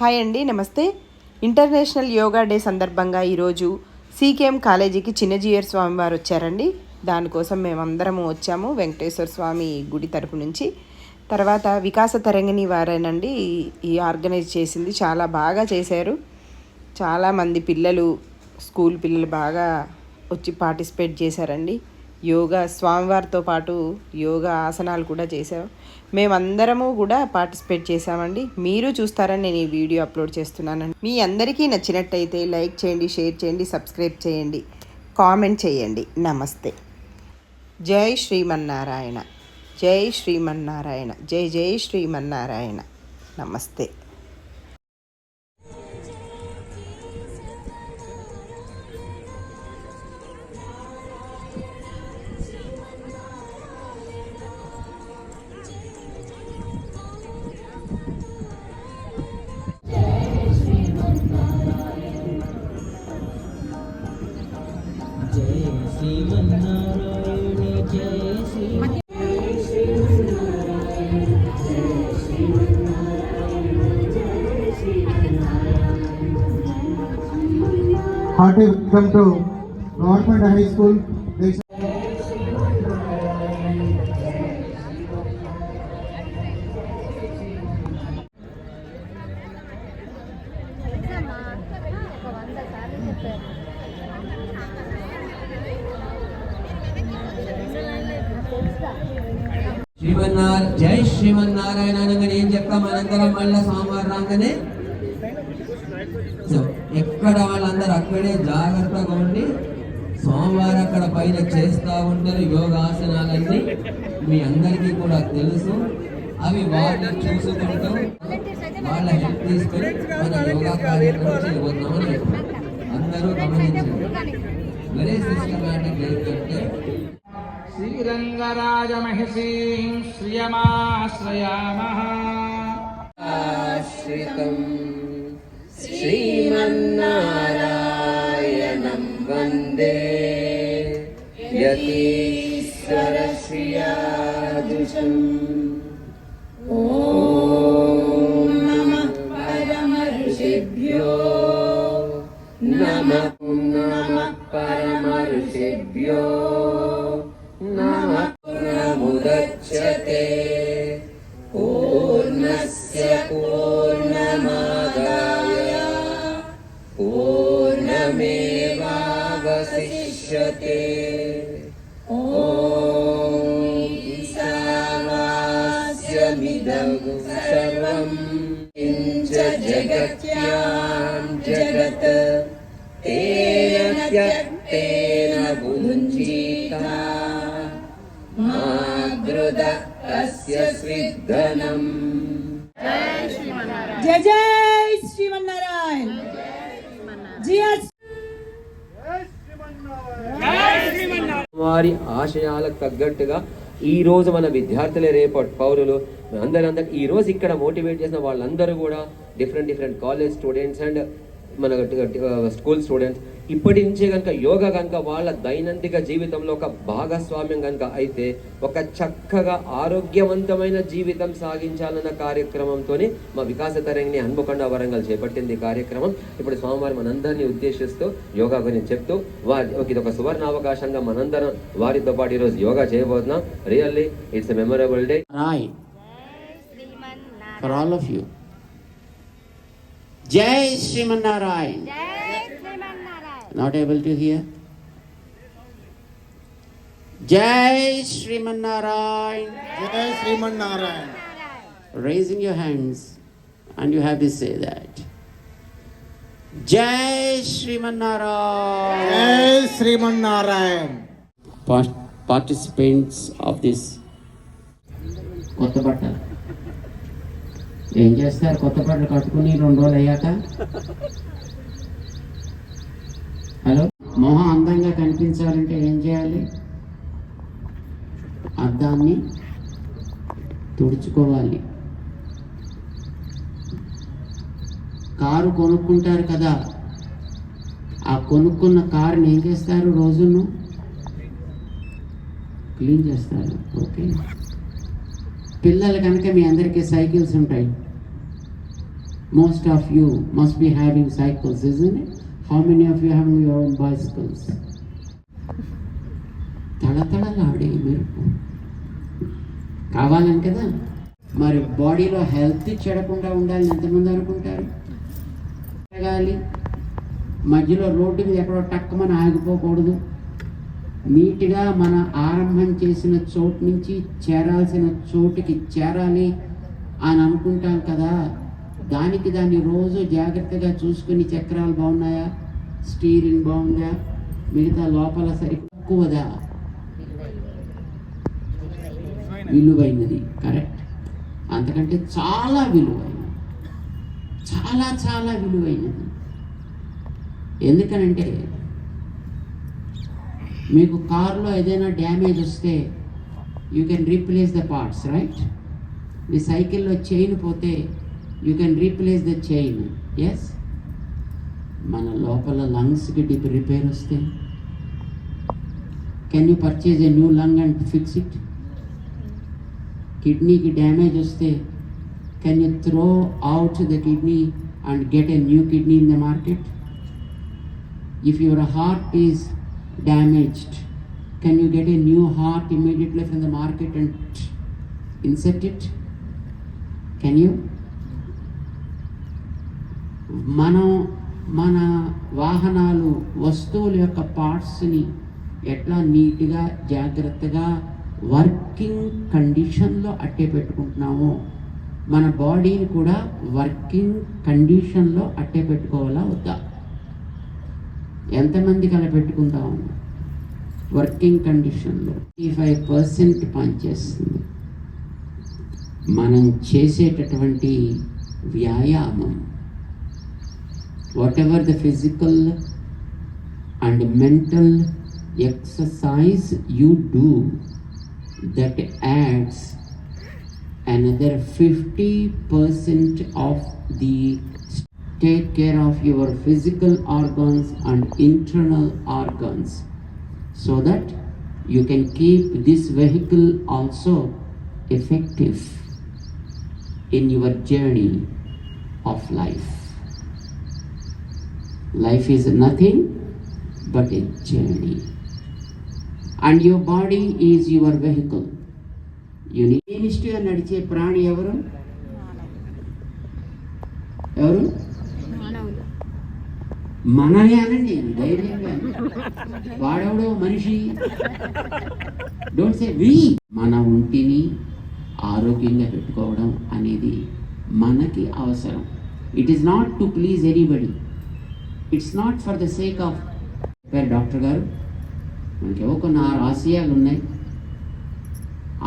Hi అండి నమస్తే. International yoga day సందర్భంగా ఈరోజు సీకేఎం కాలేజీకి చిన్నజీయర్ స్వామి వారు వచ్చారండి. దానికోసం మేమందరము వచ్చాము వెంకటేశ్వర స్వామి గుడి తరపు నుంచి. తర్వాత వికాస తరంగిణి వారేనండి ఈ- ఆర్గనైజ్ చేసింది. చాలా బాగా చేశారు. చాలామంది పిల్లలు స్కూల్ పిల్లలు బాగా వచ్చి పార్టిసిపేట్ చేశారండి. యోగా స్వామివారితో పాటు యోగా ఆసనాలు కూడా చేశారు. మేమందరము కూడా పార్టిసిపేట్ చేశామండి. మీరు చూస్తారని నేను ఈ వీడియో అప్లోడ్ చేస్తున్నానండి. మీ అందరికీ నచ్చినట్టయితే లైక్ చేయండి షేర్ చేయండి సబ్స్క్రైబ్ చేయండి కామెంట్ చేయండి. నమస్తే. జై శ్రీమన్నారాయణ. జై శ్రీమన్నారాయణ. జై జై శ్రీమన్నారాయణ. నమస్తే. Hearty welcome to government high school Srimannarayana జై శ్రీమన్నారాయణ అనగానే ఏం చెప్తాం అనంతరం మళ్ళా సోమవారం రాగానే సో ఎక్కడ వాళ్ళందరూ అక్కడే జాగ్రత్తగా ఉండి ఆయన చేస్తా ఉంటారు యోగాసనాలన్నీ మీ అందరికీ కూడా తెలుసు. అవి వాళ్ళని చూసుకుంటూ. వాళ్ళ హెల్ప్ తీసుకొని మన యోగా కార్యక్రమం అందరూ గమనించారు వెరీ సిస్టమాటిక్ ఏంటంటే శ్రీరంగరాజమహిషీం శ్రియమాశ్రయామః ఆశ్రితం శ్రీమన్నారాయణం వందే जयतीश्वरश्रियाजुषम् జయ జయ శ్రీమన్నారాయణ జయ వారి ఆశయాలకు తగ్గట్టుగా ఈ రోజు మన విద్యార్థులే రేపటి పౌరులు. అందరందరూ ఈ రోజు ఇక్కడ మోటివేట్ చేసిన వాళ్ళందరూ కూడా different different college students and మన స్కూల్ స్టూడెంట్స్ ఇప్పటి నుంచే కనుక యోగా కనుక వాళ్ళ దైనందిక జీవితంలో ఒక భాగస్వామ్యం కనుక అయితే ఒక చక్కగా ఆరోగ్యవంతమైన జీవితం సాగించాలన్న కార్యక్రమంతోనే మా వికాస తరంగిణి హన్మకొండ వరంగల్ చేపట్టింది కార్యక్రమం. ఇప్పుడు స్వామివారి మనందరినీ ఉద్దేశిస్తూ యోగా గురించి చెప్తూ వారి ఇది ఒక సువర్ణ అవకాశంగా మనందరం వారితో పాటు ఈరోజు యోగా చేయబోతున్నాం. Really it's memorable day for all of you. Jai Sriman Narayan. Not able to hear? Jai Sriman Narayan. Jai Sriman Narayan. Raising your hands and you have to say that. Jai Sriman Narayan. Jai Sriman Narayan. Part- participants of this కొత్త బట్టలు ఏం చేస్తారు కొత్త బట్టలు కట్టుకుని రెండు రోజులు అయ్యాక హలో? మొహం అందంగా కనిపించాలంటే ఏం చేయాలి? అద్దాన్ని తుడుచుకోవాలి. కారు కొనుక్కుంటారు కదా. ఆ కొనుక్కున్న కారుని ఏం చేస్తారు రోజును? క్లీన్ చేస్తారు. ఓకే. పిల్లలు కనుక మీ అందరికీ సైకిల్స్ ఉంటాయి. Most of you must be having cycles isn't it how many of you have your own bicycles తడతడలాడే మెరుపు. కావాలని కదా? మరి బాడీలో హెల్త్ చెడకుండా ఉండాలని ఎంతమంది అనుకుంటారు? తిరగాలి మధ్యలో రోడ్డు మీద ఎక్కడో టక్కమని ఆగిపోకూడదు. నీట్గా మన ఆరంభం చేసిన చోటు నుంచి చేరాల్సిన చోటుకి చేరాలి అని అనుకుంటాం కదా? దానికి దాన్ని రోజు జాగ్రత్తగా చూసుకుని చక్రాలు బాగున్నాయా? స్టీరింగ్ బాగుందా? మిగతా లోపల సరి ఎక్కువదా? విలువైనది. కరెక్ట్. అంతకంటే చాలా విలువైనది. చాలా చాలా విలువైనది. ఎందుకనంటే మీకు కారులో ఏదైనా డ్యామేజ్ వస్తే you can replace the parts right మీ సైకిల్లో చైన్ పోతే you can replace the chain yes మన లోపల లంగ్స్కి డిప్ రిపేర్ వస్తే. Can you purchase a new lung and fix it కిడ్నీకి damage వస్తే can you throw out the kidney and get a new kidney in the market if your heart is damaged can you get a new heart immediately from the market and insert it? Can you? మనం మన వాహనాలు వస్తువుల యొక్క పార్ట్స్ని ఎట్లా నీట్గా జాగ్రత్తగా working కండిషన్లో అట్టే పెట్టుకుంటున్నామో మన బాడీని కూడా వర్కింగ్ కండిషన్లో అట్టే పెట్టుకోవాలా వద్దా? ఎంతమందికి అలా పెట్టుకుంటాం? వర్కింగ్ కండిషన్లో ఈ ఫైవ్ పర్సెంట్ పనిచేస్తుంది. మనం చేసేటటువంటి వ్యాయామం whatever the physical and mental exercise you do that adds another 50% of the take care of your physical organs and internal organs. So that you can keep this vehicle also effective in your journey of life. Life is nothing but a journey. And your body is your vehicle. యూనిస్ట్గా నడిచే ప్రాణి ఎవరు? ఎవరు? మనమే అనండి ధైర్యంగా. వాడెవడో మనిషి. Don't say we మన ఒంటిని ఆరోగ్యంగా పెట్టుకోవడం అనేది మనకి అవసరం. It is not to please anybody it's not for the sake of పేరు డాక్టర్ గారు మనకి ఏవో కొన్ని ఆరు ఆశయాలు ఉన్నాయి.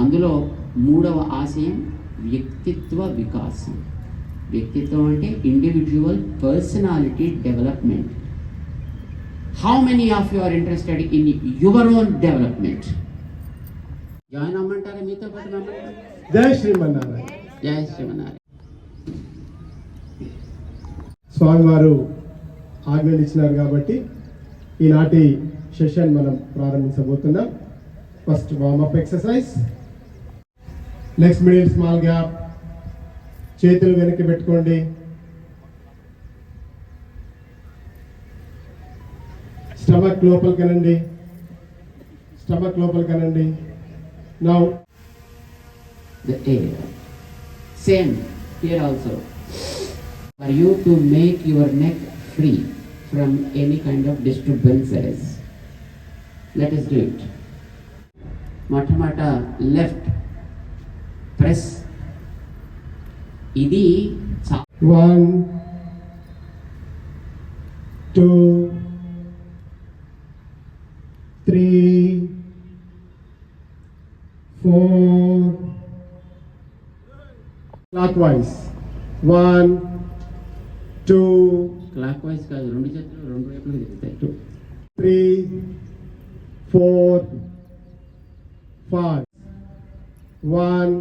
అందులో మూడవ ఆశయం వ్యక్తిత్వ వికాసం. వ్యక్తిత్వం అంటే individual personality development how many of you are interested in your own development join అమ్మంటారా మీతో పాటు? జై శ్రీమన్నారాయణ. జై శ్రీమన్నారాయణ. స్వామివారు ఆజ్ఞలు ఇచ్చినారు కాబట్టి ఈనాటి సెషన్ మనం ప్రారంభించబోతున్నాం. First warm up exercise legs middle small gap చేతులు వెనక్కి పెట్టుకోండి. స్టమక్ లోపలికి కనండి స్టమక్ లోపల కనండి now same air. Same here also. For you to make your neck free. from any kind of disturbances. Let us do it. మొట్టమొదట left press ఇది చా- One, two, three, four. Clockwise. One, two, Clockwise కాదు రెండు చేతులు రెండు వైపులు తిరుగుతాయి two, three, four, five. One,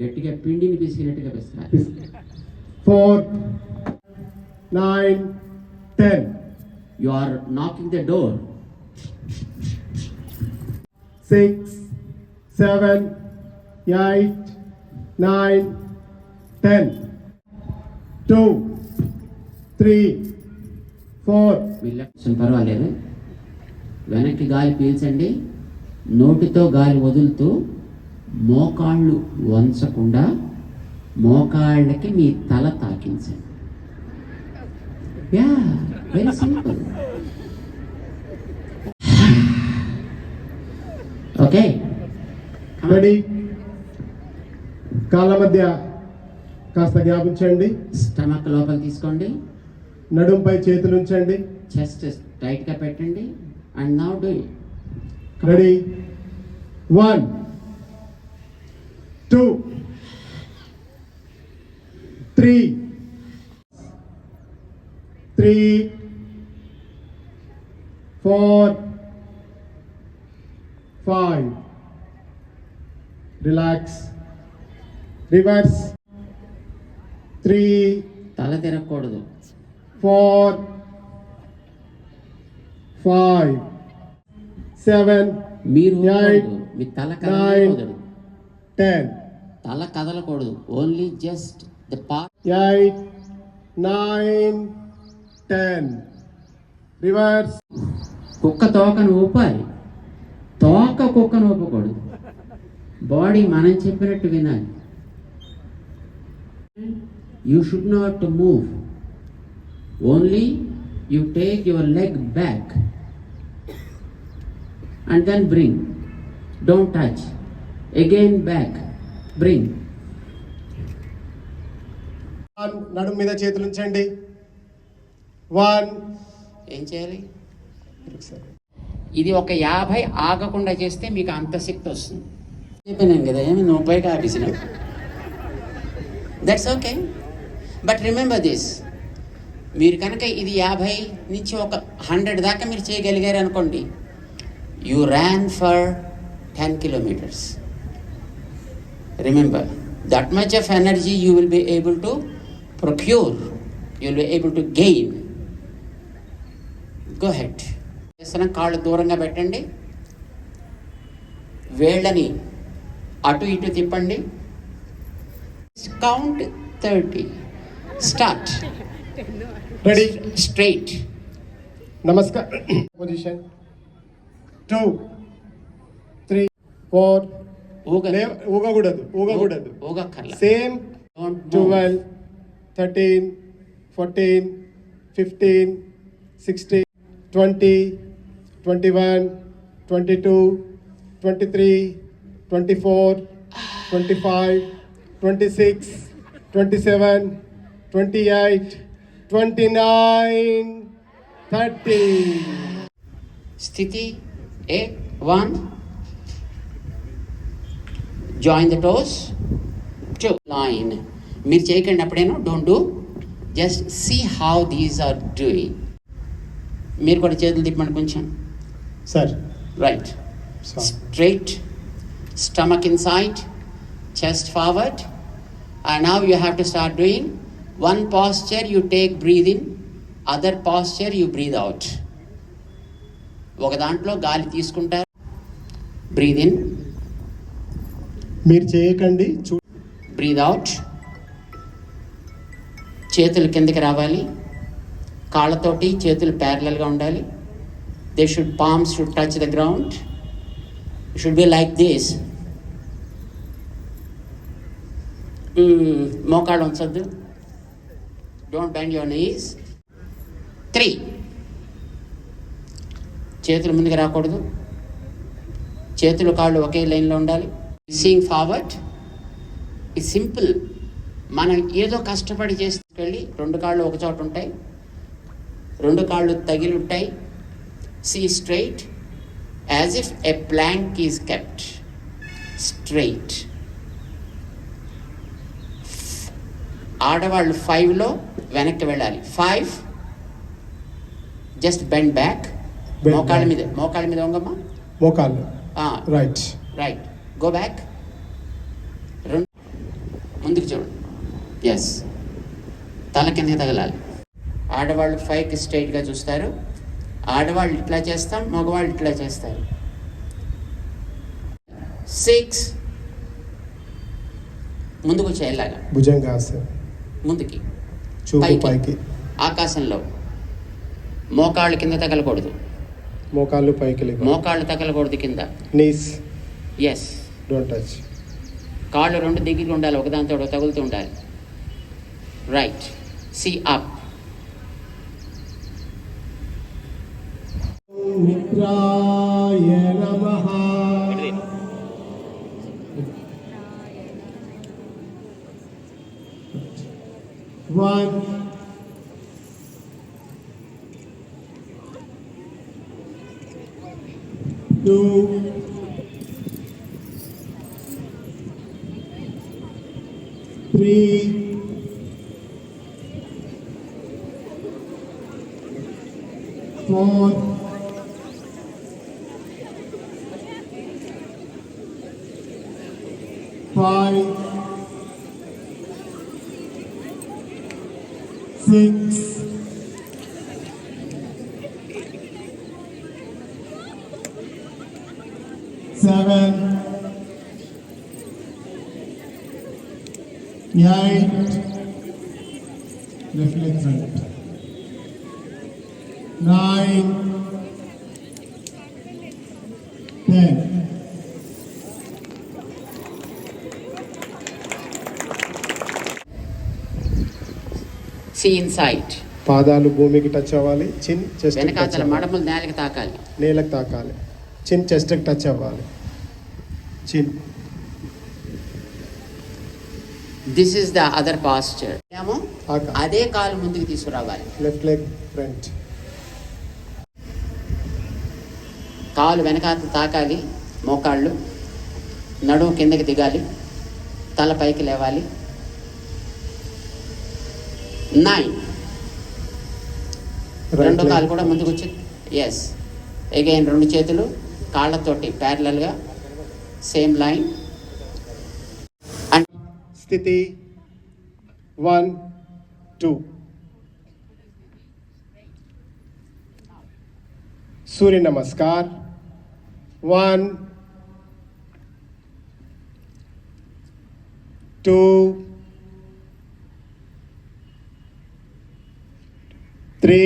గట్టిగా పిండిని పిసికినట్టుగా పిస్తారు four, nine, ten. You are knocking the door six, seven, eight, nine, ten. two, four, వీళ్ళకి పర్వాలేదు. వెనక్కి గాలి పీల్చండి. నోటితో గాలి వదులుతూ మోకాళ్ళు వంచకుండా మోకాళ్ళకి మీ తల తాకించండి. Yeah very simple okay ready కాళ్ళ మధ్య కాస్త జ్ఞాపించండి. స్టమక్ లోపల తీసుకోండి. నడుంపై చేతులు ఉంచండి. చెస్ట్ టైట్గా పెట్టండి. And now do ready one two three three four five relax reverse three తల తిరగకూడదు. Four, five, seven, మీరు Nine, ఊగకూడదు. మీ తల కదలకూడదు. ten, తల కదలకూడదు. Only just the part eight, nine, ten. Reverse. కుక్క తోకను ఊపాలి. తోక కుక్కను ఊపకూడదు. బాడీ మనం చెప్పినట్టు వినాలి. You should not move only you take your leg back and then bring don't touch again back bring One, నడుము మీద చేతులు ఉంచండి. వన్ ఏం చేయాలి? ఇది ఒక యాభై ఆగకుండా చేస్తే మీకు అంత శక్తి వస్తుంది. చెప్పినాను కదా ఏమి నువ్వు పైకి ఆపేసిన that's okay but remember this మీరు కనుక ఇది యాభై నుంచి ఒక హండ్రెడ్ దాకా మీరు చేయగలిగారు అనుకోండి you ran for ten kilometers remember that much of energy you will be able to procure you will be able to gain go head చేస్తున్న కాళ్ళు దూరంగా పెట్టండి. వేళ్ళని అటు ఇటు తిప్పండి. Count thirty start ready straight నమస్కారం పొజిషన్ టూ త్రీ ఫోర్ ఊగ. ఊగకూడదు ఊగకూడదు. Same twelve thirteen fourteen fifteen sixteen twenty twenty one twenty two twenty three twenty four twenty five twenty six twenty seven twenty eight twenty nine thirty స్థితి a one join the toes to line మీరు చేయకండి అప్పుడేనో don't do just see how these are doing మీరు కూడా చేతులు తిప్పండి కొంచెం. Sir right straight, stomach inside, chest forward. And now you have to start doing one posture you take breathe in, other posture you breathe out. ఒక దాంట్లో గాలి తీసుకుంటారు. Breathe in మీరు చేయకండి. చూ బ్రీద్ అవుట్ చేతులు కిందకి రావాలి. కాళ్ళతోటి చేతులు ప్యారలల్గా ఉండాలి. They should palms should touch the ground should be like this మోకాళ్ళు ఉంచొద్దు. Don't bend your knees three చేతులు ముందుకు రాకూడదు. చేతులు కాళ్ళు ఒకే లైన్లో ఉండాలి. సీయింగ్ ఫార్వర్డ్ ఇది సింపుల్ మనం ఏదో కష్టపడి చేసుకెళ్ళి రెండు కాళ్ళు ఒక చోట ఉంటాయి. రెండు కాళ్ళు తగిలి ఉంటాయి. See straight as if a plank is kept straight ఆడవాళ్ళు ఫైవ్లో వెనక్కి వెళ్ళాలి. ఫైవ్ జస్ట్ బెండ్ బ్యాక్ మోకాళ్ళ. మీద మోకాళ్ళ మీద వంగమ్మా. మోకాళ్ళు. రైట్ రైట్ గో బ్యాక్ రెండు. ముందుకు చూడండి ఎస్ తల కిందకి తగలాలి. ఆడవాళ్ళు ఫైవ్కి స్ట్రైట్గా చూస్తారు. ఆడవాళ్ళు ఇట్లా చేస్తాం మగవాళ్ళు ఇట్లా చేస్తారు. సిక్స్ ముందుకు వచ్చేలాగా ముందుకి చూపు పైకి. పైకి. ఆకాశంలో. మోకాళ్ళు కింద తగలకూడదు. మోకాళ్ళు పైకి మోకాళ్ళు తగలకూడదు కింద. నీస్ ఎస్ డోంట్ టచ్ కాళ్ళు రెండు దిగిగా ఉండాలి ఒకదానితో తగులుతూ ఉండాలి. రైట్ సి అప్ మిత్రాయ నమః one seven, eight, leg front, nine, ten. Inside పాదాలు భూమికి టచ్ అవ్వాలి. చిన్ చెస్ట్ వెనకాతల మడమలు నేలకి తాకాలి. నేలకు తాకాలి. చిన్ చెస్ట్కి టచ్ అవ్వాలి. Chin. This is the other posture ఏమో అదే కాలు ముందుకు తీసుకురావాలి లెఫ్ట్ లెగ్ ఫ్రంట్ కాలు వెనకాత తాకాలి మోకాళ్ళు నడుము కిందకి దిగాలి తల పైకి లేవాలి నైన్ రెండు కాలు కూడా ముందుకు వచ్చి ఎస్ అగైన్ రెండు చేతులు కాళ్ళతోటి ప్యారలల్గా సేమ్ లైన్ అండ్ స్థితి one two Surya Namaskar one two three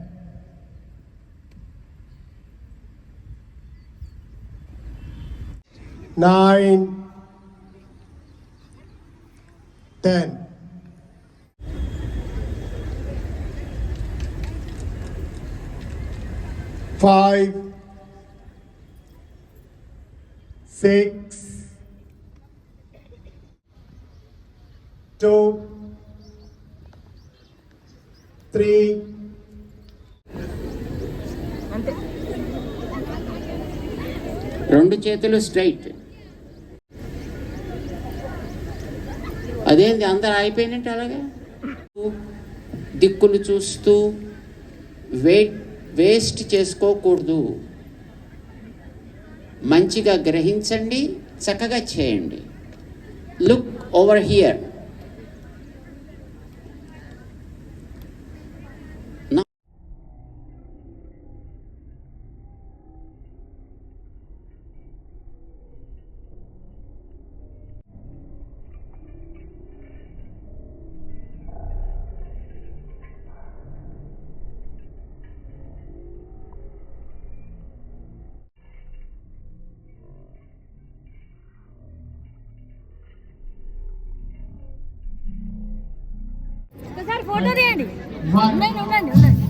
Nine, ten. five, six, two, three, రెండు చేతులు స్ట్రైట్ అదేంది? అందరు అయిపోయినట్టు అలాగే దిక్కులు చూస్తూ వెయిట్ వేస్ట్ చేసుకోకూడదు. మంచిగా గ్రహించండి చక్కగా చేయండి. లుక్ ఓవర్ హియర్ ఒకసారి ఫోటో తీయండి. ఉండండి ఉండండి ఉండండి.